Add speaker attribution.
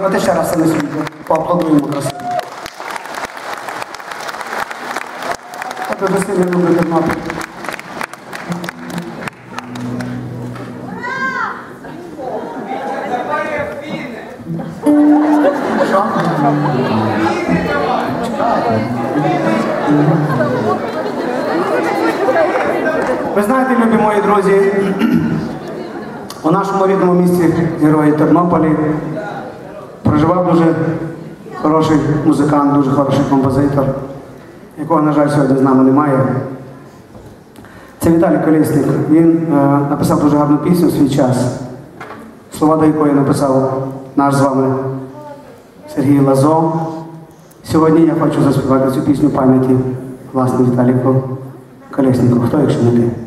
Speaker 1: місце на світі. Поаплодуємо красиво. Я дуже сильно люблю Тернопіль. Що? Ви знаєте, любі мої друзі, у нашому рідному місті Герої Тернополі проживав дуже хороший музикант, дуже хороший композитор, якого, на жаль, сьогодні з нами немає. Це Віталій Колісник. Він е, написав дуже гарну пісню в свій час, слова до якої написав наш з вами Сергій Лазо. Сьогодні я хочу заспівати цю пісню пам'яті власне Віталіку Коліснику. Хто, якщо не ти?